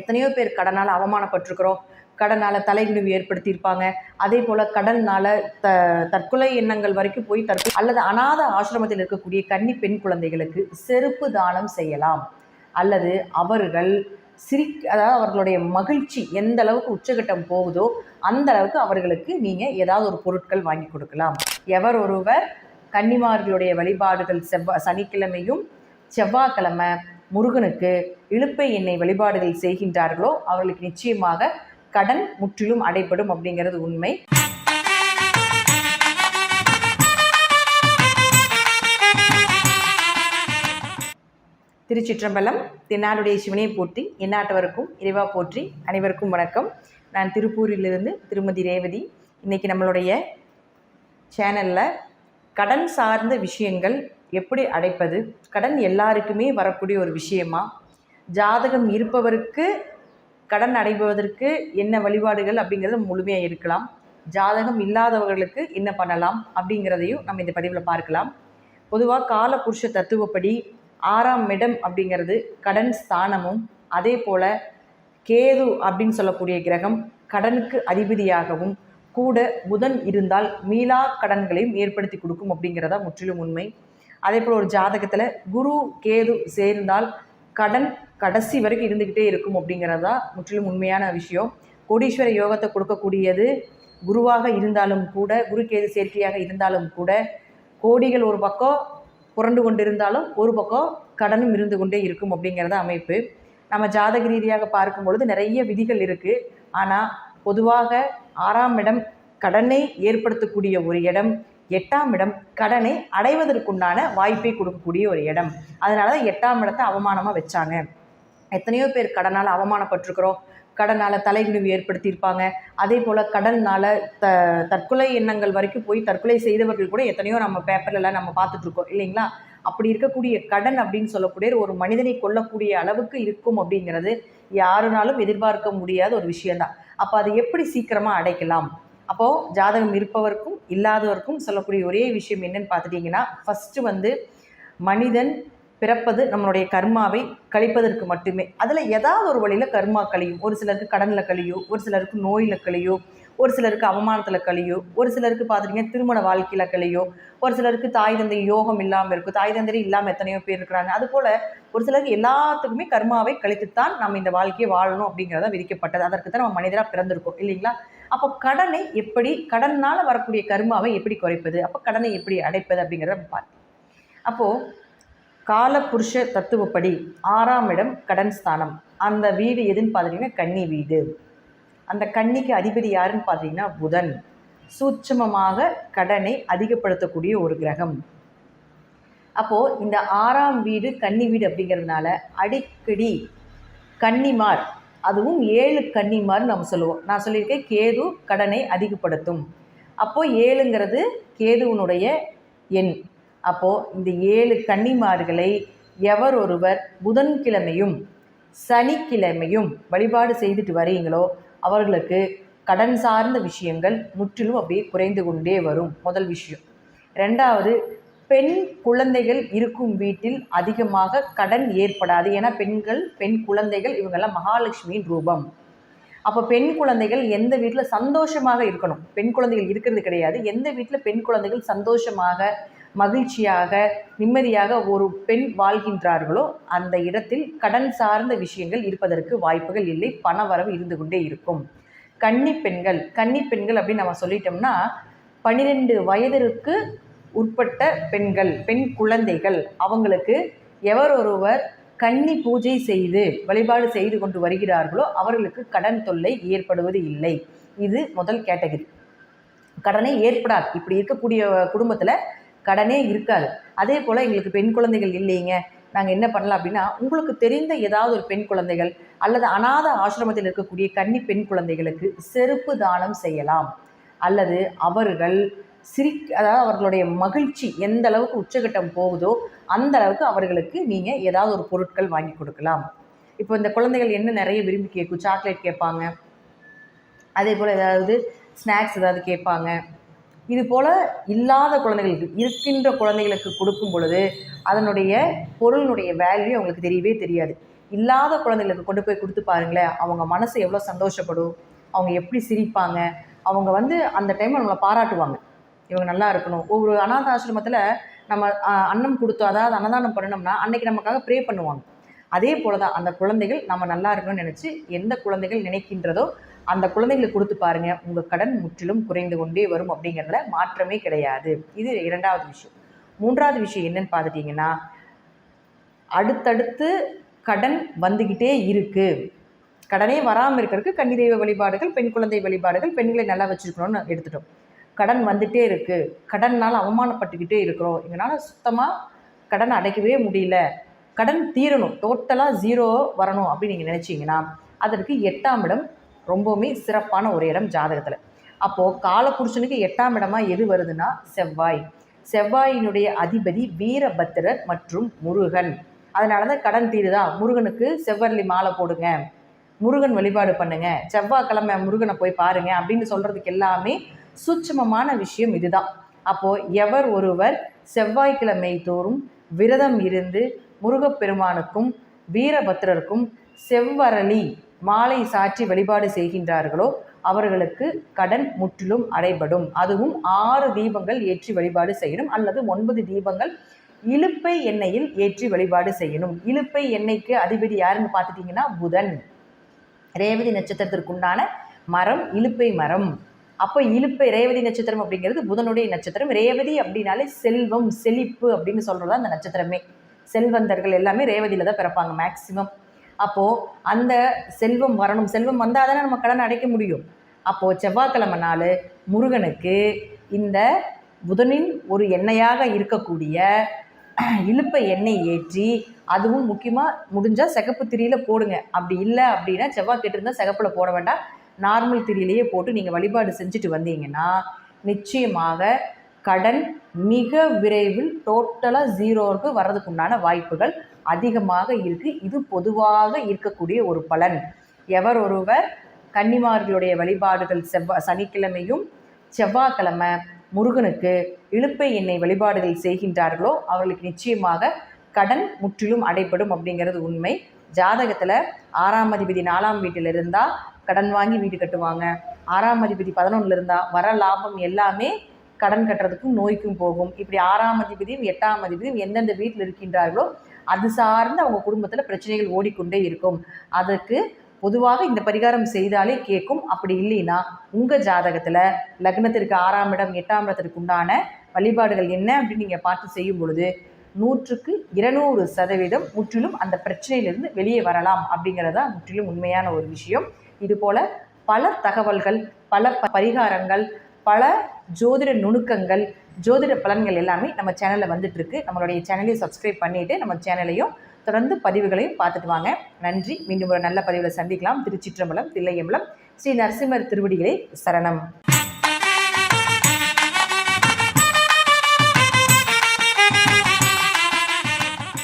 எத்தனையோ பேர் கடனால் அவமானப்பட்டிருக்கிறோம். கடனால் தலைகுனிவு ஏற்படுத்தியிருப்பாங்க. அதே போல் கடனால் த தற்கொலை எண்ணங்கள் வரைக்கும் போய் தற்கொலை அல்லது அநாத ஆசிரமத்தில் இருக்கக்கூடிய கன்னி பெண் குழந்தைகளுக்கு செருப்பு தானம் செய்யலாம். அல்லது அவர்கள் சிரி அதாவது அவர்களுடைய மகிழ்ச்சி எந்த அளவுக்கு உச்சகட்டம் போகுதோ அந்த அளவுக்கு அவர்களுக்கு நீங்கள் ஏதாவது ஒரு பொருட்கள் வாங்கி கொடுக்கலாம். எவர் ஒருவர் கன்னிமார்களுடைய வழிபாடுகள் செவ்வா சனிக்கிழமையும் செவ்வாய்க்கிழமை முருகனுக்கு இழுப்பை எண்ணெய் வழிபாடுகள் செய்கின்றார்களோ அவர்களுக்கு நிச்சயமாக கடன் முற்றிலும் அடைபடும் அப்படிங்கிறது உண்மை. திருச்சிற்றம்பலம் தென்னாடுடைய சிவனையை போற்றி எந்நாட்டவருக்கும் இறைவா போற்றி அனைவருக்கும் வணக்கம். நான் திருப்பூரிலிருந்து திருமதி ரேவதி. இன்றைக்கி நம்மளுடைய சேனலில் கடன் சார்ந்த விஷயங்கள் எப்படி அடைப்பது? கடன் எல்லாருக்குமே வரக்கூடிய ஒரு விஷயமா? ஜாதகம் இருப்பவருக்கு கடன் அடைபவதற்கு என்ன வழிபாடுகள் அப்படிங்கிறது முழுமையாக இருக்கலாம். ஜாதகம் இல்லாதவர்களுக்கு என்ன பண்ணலாம் அப்படிங்கிறதையும் நம்ம இந்த பதிவில் பார்க்கலாம். பொதுவாக காலபுருஷ தத்துவப்படி ஆறாம் இடம் அப்படிங்கிறது கடன் ஸ்தானமும் அதே போல் கேது அப்படின்னு சொல்லக்கூடிய கிரகம் கடனுக்கு அதிபதியாகவும் கூட புதன் இருந்தால் மீளா கடன்களையும் ஏற்படுத்தி கொடுக்கும் அப்படிங்கிறதா முற்றிலும் உண்மை. அதே போல் ஒரு ஜாதகத்தில் குரு கேது சேர்ந்தால் கடன் கடைசி வரைக்கும் இருந்துக்கிட்டே இருக்கும் அப்படிங்கிறதா முற்றிலும் உண்மையான விஷயம். கோடீஸ்வர யோகத்தை கொடுக்கக்கூடியது குருவாக இருந்தாலும் கூட குரு கேது சேர்க்கையாக இருந்தாலும் கூட கோடிகள் ஒரு பக்கம் புரண்டு கொண்டிருந்தாலும் ஒரு பக்கம் கடனும் இருந்து கொண்டே இருக்கும் அப்படிங்கிறத அமைப்பு. நம்ம ஜாதக ரீதியாக பார்க்கும் பொழுது நிறைய விதிகள் இருக்குது ஆனால் பொதுவாக ஆறாம் இடம் கடனை ஏற்படுத்தக்கூடிய ஒரு இடம் எட்டாம் இடம் கடனை அடைவதற்குண்டான வாய்ப்பை கொடுக்கக்கூடிய ஒரு இடம். அதனால தான் எட்டாம் இடத்தை அவமானமாக வச்சாங்க. எத்தனையோ பேர் கடனால் அவமானப்பட்டிருக்கிறோம். கடனால் தலைகுனிவு ஏற்படுத்தியிருப்பாங்க. அதே போல் கடனால் த தற்கொலை எண்ணங்கள் வரைக்கும் போய் தற்கொலை செய்தவர்கள் கூட எத்தனையோ நம்ம பேப்பர்லலாம் நம்ம பார்த்துட்ருக்கோம் இல்லைங்களா? அப்படி இருக்கக்கூடிய கடன் அப்படின்னு சொல்லக்கூடிய ஒரு மனிதனை கொல்லக்கூடிய அளவுக்கு இருக்கும் அப்படிங்கிறது யாருனாலும் எதிர்பார்க்க முடியாத ஒரு விஷயந்தான் அப்போ அதை எப்படி சீக்கிரமாக அடைக்கலாம்? அப்போது ஜாதகம் இருப்பவருக்கும் இல்லாதவருக்கும் சொல்லக்கூடிய ஒரே விஷயம் என்னன்னு பார்த்துட்டிங்கன்னா ஃபஸ்ட்டு வந்து மனிதன் பிறப்பது நம்மளுடைய கர்மாவை கழிப்பதற்கு மட்டுமே. அதில் ஏதாவது ஒரு வழியில் கர்மா கழியும். ஒரு சிலருக்கு கடனில் கழியும் ஒரு சிலருக்கு நோயில் கழியும் ஒரு சிலருக்கு அவமானத்தில் கழியும் ஒரு சிலருக்கு பார்த்துட்டிங்கன்னா திருமண வாழ்க்கையில் கழியும் ஒரு சிலருக்கு தாய் தந்தை யோகம் இல்லாமல் இருக்கும் தாய் தந்தை இல்லாமல் எத்தனையோ பேர் இருக்கிறாங்க. அதுபோல் ஒரு சிலருக்கு எல்லாத்துக்குமே கர்மாவை கழித்துத்தான் நம்ம இந்த வாழ்க்கையை வாழணும் அப்படிங்கிறத விதிக்கப்பட்டது. அதற்கு தான் நம்ம மனிதராக பிறந்திருக்கோம் இல்லைங்களா? அப்போ கடனை எப்படி கடனால் வரக்கூடிய கர்மாவை எப்படி குறைப்பது? அப்போ கடனை எப்படி அடைப்பது அப்படிங்கிறத பார்த்தோம் அப்போது காலபுருஷ தத்துவப்படி ஆறாம் இடம் கடன் ஸ்தானம். அந்த வீடு எதுன்னு பார்த்தீங்கன்னா கன்னி வீடு. அந்த கன்னிக்கு அதிபதி யாருன்னு பார்த்தீங்கன்னா புதன். சூட்சமமாக கடனை அதிகப்படுத்தக்கூடிய ஒரு கிரகம். அப்போது இந்த ஆறாம் வீடு கன்னி வீடு அப்படிங்கிறதுனால அடிக்கடி கன்னிமார் அதுவும் ஏழு கன்னிமார்னு நம்ம சொல்லுவோம். நான் சொல்லியிருக்கேன் கேது கடனை அதிகப்படுத்தும். அப்போது ஏழுங்கிறது கேதுவனுடைய எண். அப்போது இந்த ஏழு கன்னிமார்களை எவர் ஒருவர் புதன்கிழமையும் சனிக்கிழமையும் வழிபாடு செய்துட்டு வரீங்களோ அவர்களுக்கு கடன் சார்ந்த விஷயங்கள் முற்றிலும் அப்படியே குறைந்து கொண்டே வரும். முதல் விஷயம். ரெண்டாவது பெண் குழந்தைகள் இருக்கும் வீட்டில் அதிகமாக கடன் ஏற்படாது. ஏன்னா பெண்கள் பெண் குழந்தைகள் இவங்கெல்லாம் மகாலட்சுமியின் ரூபம். அப்போ பெண் குழந்தைகள் எந்த வீட்டில் சந்தோஷமாக இருக்கணும்? பெண் குழந்தைகள் இருக்கிறது கிடையாது. எந்த வீட்டில் பெண் குழந்தைகள் சந்தோஷமாக மகிழ்ச்சியாக நிம்மதியாக ஒரு பெண் வாழ்கின்றார்களோ அந்த இடத்தில் கடன் சார்ந்த விஷயங்கள் இருப்பதற்கு வாய்ப்புகள் இல்லை பண வரவு இருந்து கொண்டே இருக்கும். கன்னி பெண்கள் கன்னி பெண்கள் அப்படின்னு நம்ம சொல்லிட்டோம்னா பன்னிரெண்டு வயதிற்கு உட்பட்ட பெண்கள் பெண் குழந்தைகள் அவங்களுக்கு எவர் ஒருவர் கன்னி பூஜை செய்து வழிபாடு செய்து கொண்டு வருகிறார்களோ அவர்களுக்கு கடன் தொல்லை ஏற்படுவது இல்லை. இது முதல் கேட்டகரி. கடனே ஏற்படாது. இப்படி இருக்கக்கூடிய குடும்பத்தில் கடனே இருக்காது. அதே போல் எங்களுக்கு பெண் குழந்தைகள் இல்லைங்க. நாங்கள் என்ன பண்ணலாம் அப்படின்னா உங்களுக்கு தெரிந்த ஏதாவது ஒரு பெண் குழந்தைகள் அல்லது அனாத ஆசிரமத்தில் இருக்கக்கூடிய கன்னி பெண் குழந்தைகளுக்கு செருப்பு தானம் செய்யலாம். அல்லது அவர்கள் சிரி அதாவது அவர்களுடைய மகிழ்ச்சி எந்த அளவுக்கு உச்சகட்டம் போகுதோ அந்த அளவுக்கு அவர்களுக்கு நீங்கள் ஏதாவது ஒரு பொருட்கள் வாங்கி கொடுக்கலாம். இப்போ இந்த குழந்தைகள் என்ன நிறைய விரும்பி கேட்கும் சாக்லேட் கேட்பாங்க. அதே போல் ஏதாவது ஸ்நாக்ஸ் ஏதாவது கேட்பாங்க. இது போல் இல்லாத குழந்தைகளுக்கு இருக்கின்ற குழந்தைகளுக்கு கொடுக்கும் பொழுது அதனுடைய பொருளினுடைய வேல்யூ அவங்களுக்கு தெரியவே தெரியாது. இல்லாத குழந்தைகளுக்கு கொண்டு போய் கொடுத்து பாருங்களேன் அவங்க மனசு எவ்வளோ சந்தோஷப்படும் அவங்க எப்படி சிரிப்பாங்க அவங்க வந்து அந்த டைமில் நம்மளை பாராட்டுவாங்க. இவங்க நல்லா இருக்கணும். ஒவ்வொரு அனாத ஆசிரமத்தில் நம்ம அன்னம் கொடுத்தோம் அதாவது அன்னதானம் பண்ணணும்னா அன்னைக்கு நமக்காக ப்ரே பண்ணுவாங்க. அதே போல தான் அந்த குழந்தைகள் நம்ம நல்லா இருக்கணும்னு நினச்சி எந்த குழந்தைகள் நினைக்கின்றதோ அந்த குழந்தைகளுக்கு கொடுத்து பாருங்க உங்கள் கடன் முற்றிலும் குறைந்து கொண்டே வரும் அப்படிங்கிறதுல மாற்றமே கிடையாது. இது இரண்டாவது விஷயம். மூன்றாவது விஷயம் என்னன்னு பார்த்துட்டிங்கன்னா அடுத்தடுத்து கடன் வந்துக்கிட்டே இருக்கு. கடனே வராமல் இருக்கிறதுக்கு கன்னி தெய்வ வழிபாடுகள் பெண் குழந்தை வழிபாடுகள் பெண்களை நல்லா வச்சுருக்கணும்னு எடுத்துட்டோம். கடன் வந்துட்டே இருக்கு. கடனால் அவமானப்பட்டுக்கிட்டே இருக்கிறோம். எங்களால் சுத்தமாக கடன் அடைக்கவே முடியல. கடன் தீரணும். டோட்டலாக ஜீரோ வரணும் அப்படின்னு நீங்கள் நினச்சிங்கன்னா அதற்கு எட்டாம் இடம் ரொம்பவுமே சிறப்பான ஒரு இடம் ஜாதகத்தில். அப்போது காலபுருஷனுக்கு எட்டாம் இடமா எது வருதுன்னா செவ்வாய். செவ்வாயினுடைய அதிபதி வீரபத்திரர் மற்றும் முருகன். அதனால தான் கடன் தீருதா? முருகனுக்கு செவ்வரளி மாலை போடுங்க. முருகன் வழிபாடு பண்ணுங்க. செவ்வாய்க்கிழமை முருகனை போய் பாருங்க அப்படின்னு சொல்றதுக்கு எல்லாமே சூட்சமமான விஷயம் இதுதான். அப்போ எவர் ஒருவர் செவ்வாய்க்கிழமை தோறும் விரதம் இருந்து முருகப்பெருமானுக்கும் வீரபத்திரருக்கும் செவ்வரளி மாலை சாற்றி வழிபாடு செய்கின்றார்களோ அவர்களுக்கு கடன் முற்றிலும் அடைபடும். அதுவும் ஆறு தீபங்கள் ஏற்றி வழிபாடு செய்யணும் அல்லது ஒன்பது தீபங்கள் இலுப்பை எண்ணெயில் ஏற்றி வழிபாடு செய்யணும். இலுப்பை எண்ணெய்க்கு அதிபதி யாருன்னு பார்த்துட்டிங்கன்னா புதன். ரேவதி நட்சத்திரத்திற்குண்டான மரம் இலுப்பை மரம். அப்போ இலுப்பை ரேவதி நட்சத்திரம் அப்படிங்கிறது புதனுடைய நட்சத்திரம். ரேவதி அப்படின்னாலே செல்வம் செழிப்பு அப்படின்னு சொல்கிறதா அந்த நட்சத்திரமே. செல்வந்தர்கள் எல்லாமே ரேவதியில் தான் பிறப்பாங்க மேக்சிமம் அப்போது அந்த செல்வம் வரணும். செல்வம் வந்தால் தானே நம்ம கடன் அடைக்க முடியும். அப்போது செவ்வாய்க்கிழமை நாள் முருகனுக்கு இந்த புதனின் ஒரு எண்ணெயாக இருக்கக்கூடிய இழுப்ப எண்ணெய் ஏற்றி அதுவும் முக்கியமாக முடிஞ்சால் சிகப்பு திரியில் போடுங்க. அப்படி இல்லை அப்படின்னா செவ்வாய் கேட்டிருந்தால் சிகப்பில் போட வேண்டாம். நார்மல் திரியிலேயே போட்டு நீங்கள் வழிபாடு செஞ்சுட்டு வந்தீங்கன்னா நிச்சயமாக கடன் மிக விரைவில் டோட்டலாக ஜீரோவுக்கு வர்றதுக்கு உண்டான வாய்ப்புகள் அதிகமாக இருக்குது இது பொதுவாக இருக்கக்கூடிய ஒரு பலன். எவர் ஒருவர் கன்னிமார்களுடைய வழிபாடுகள் செவ்வாய் சனிக்கிழமையும் செவ்வாய்க்கிழமை முருகனுக்கு இழுப்பை எண்ணெய் வழிபாடுகள் செய்கின்றார்களோ அவர்களுக்கு நிச்சயமாக கடன் முற்றிலும் அடைப்படும் அப்படிங்கிறது உண்மை. ஜாதகத்தில் ஆறாம் அதிபதி நாலாம் வீட்டில் இருந்தால் கடன் வாங்கி வீடு கட்டுவாங்க. ஆறாம் அதிபதி பதினொன்றில் இருந்தால் வர லாபம் எல்லாமே கடன் கட்டுறதுக்கும் நோய்க்கும் போகும். இப்படி ஆறாம் அதிபதியும் எட்டாம் அதிபதியும் எந்தெந்த வீட்டில் இருக்கின்றார்களோ அது சார்ந்து அவங்க குடும்பத்தில் பிரச்சனைகள் ஓடிக்கொண்டே இருக்கும். அதுக்கு பொதுவாக இந்த பரிகாரம் செய்தாலே கேட்கும். அப்படி இல்லைன்னா உங்கள் ஜாதகத்தில் லக்னத்திற்கு ஆறாம் இடம் எட்டாம் இடத்திற்கு உண்டான வழிபாடுகள் என்ன அப்படின்னு நீங்கள் பார்த்து செய்யும் பொழுது நூற்றுக்கு இருநூறு சதவீதம் முற்றிலும் அந்த பிரச்சனையிலிருந்து வெளியே வரலாம் அப்படிங்கிறதா முற்றிலும் உண்மையான ஒரு விஷயம். இதுபோல் பல தகவல்கள் பல ப- பரிகாரங்கள் பல ஜோதிட நுணுக்கங்கள் ஜோதிட பலன்கள் எல்லாமே நம்ம சேனலில் வந்துட்டுருக்கு. நம்மளுடைய சேனலையும் சப்ஸ்கிரைப் பண்ணிட்டு நம்ம சேனலையும் தொடர்ந்து பதிவுகளையும் பார்த்துட்டு வாங்க. நன்றி. மீண்டும் ஒரு நல்ல பதிவில் சந்திக்கலாம். திருச்சிற்றம்பலம் தில்லையம்பலம் ஸ்ரீ நரசிம்மர் திருவடிகளே சரணம்.